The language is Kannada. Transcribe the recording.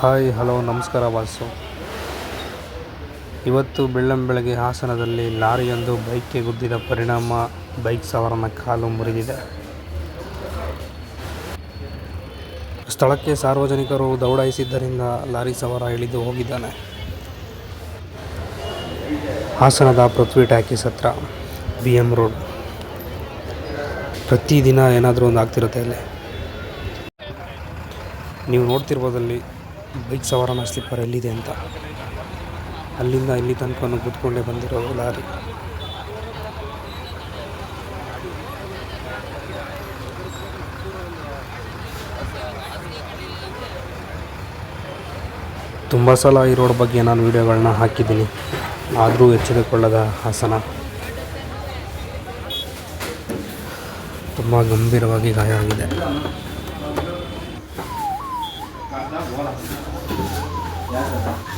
ಹಾಯ್, ಹಲೋ, ನಮಸ್ಕಾರ ವಾಸು. ಇವತ್ತು ಬೆಳ್ಳಂಬೆಳಗ್ಗೆ ಹಾಸನದಲ್ಲಿ ಲಾರಿಯೊಂದು ಬೈಕ್ಗೆ ಗುದ್ದಿದ ಪರಿಣಾಮ, ಬೈಕ್ ಸವಾರನ ಕಾಲು ಮುರಿದಿದೆ. ಸ್ಥಳಕ್ಕೆ ಸಾರ್ವಜನಿಕರು ದೌಡಾಯಿಸಿದ್ದರಿಂದ ಲಾರಿ ಸವಾರ ಇಳಿದು ಹೋಗಿದ್ದಾನೆ. ಹಾಸನದ ಪೃಥ್ವಿ ಟ್ಯಾಕೀಸ್ ಹತ್ರ ಬಿ ಎಂ ರೋಡ್. ಪ್ರತಿದಿನ ಏನಾದರೂ ಒಂದು ಆಗ್ತಿರುತ್ತೆ ಇಲ್ಲಿ. ನೀವು ನೋಡ್ತಿರ್ಬೋದಲ್ಲಿ ಬೈಕ್ ಸವಾರನ ಸ್ಲಿಪ್ಪರ್ ಎಲ್ಲಿದೆ ಅಂತ. ಅಲ್ಲಿಂದ ಇಲ್ಲಿ ತನಕ ಕೂತ್ಕೊಂಡೇ ಬಂದಿರೋ ಲಾರಿ. ತುಂಬ ಸಲ ಈ ರೋಡ್ ಬಗ್ಗೆ ನಾನು ವೀಡಿಯೋಗಳನ್ನ ಹಾಕಿದ್ದೀನಿ. ಆದರೂ ಎಚ್ಚರಿಕೊಳ್ಳದ ಹಾಸನ. ತುಂಬ ಗಂಭೀರವಾಗಿ ಗಾಯ ಆಗಿದೆ. 那那我了，来一个